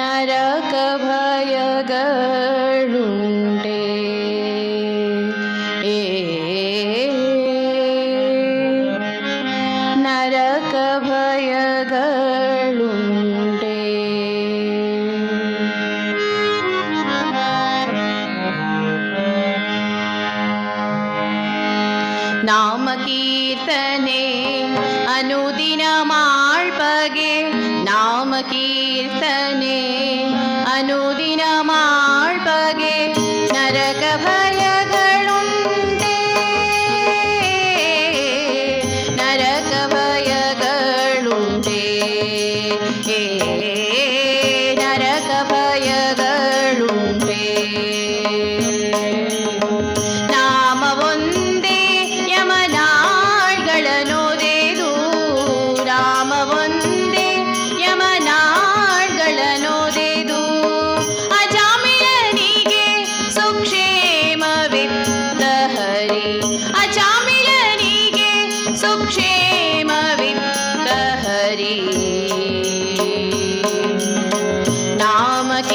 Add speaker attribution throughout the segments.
Speaker 1: ನರಕ ಭಯಗಳು കീർത്തനെ അനുദിനമാൾപകെ നരകഭയകളുണ്ടേ. നരകഭയകളുണ്ടേ. നരകഭയകൾ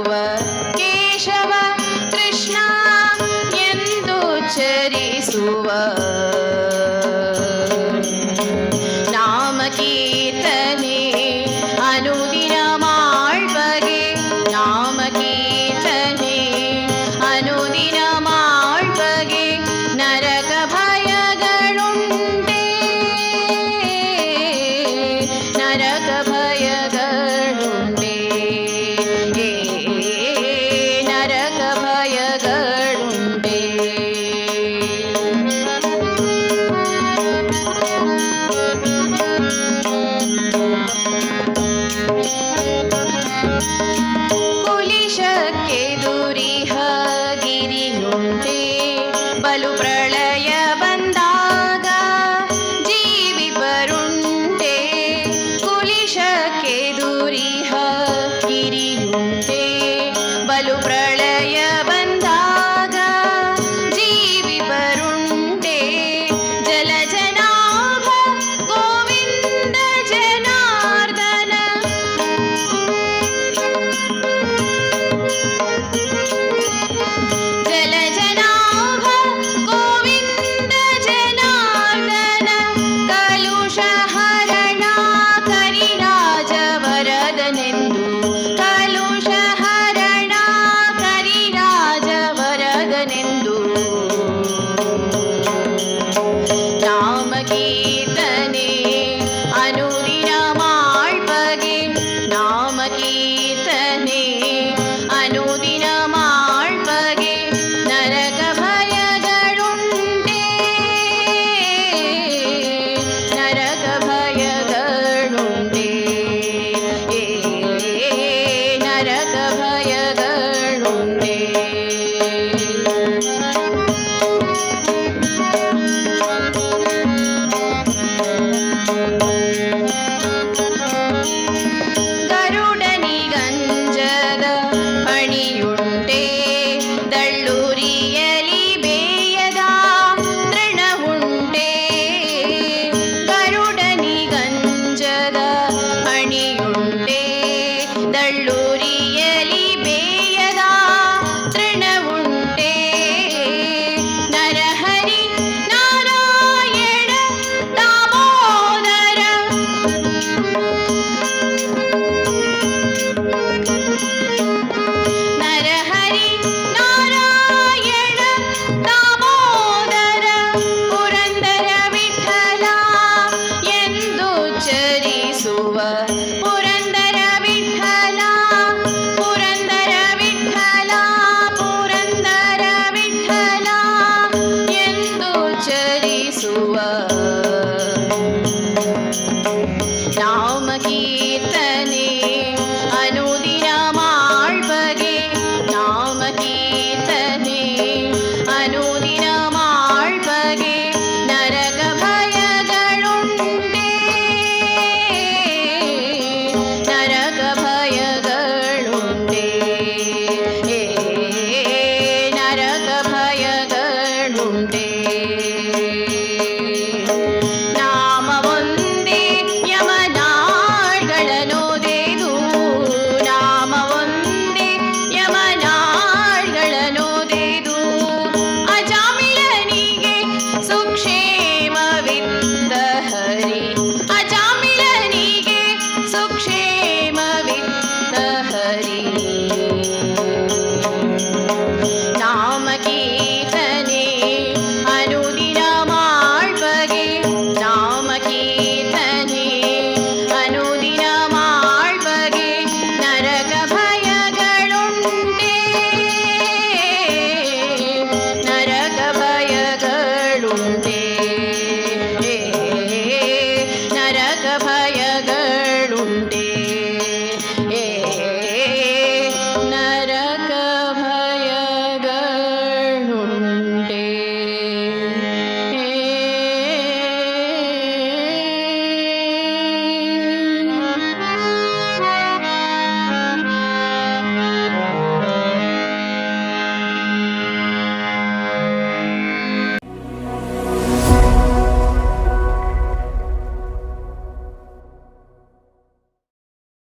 Speaker 1: பூவ trabalho pra ఉండే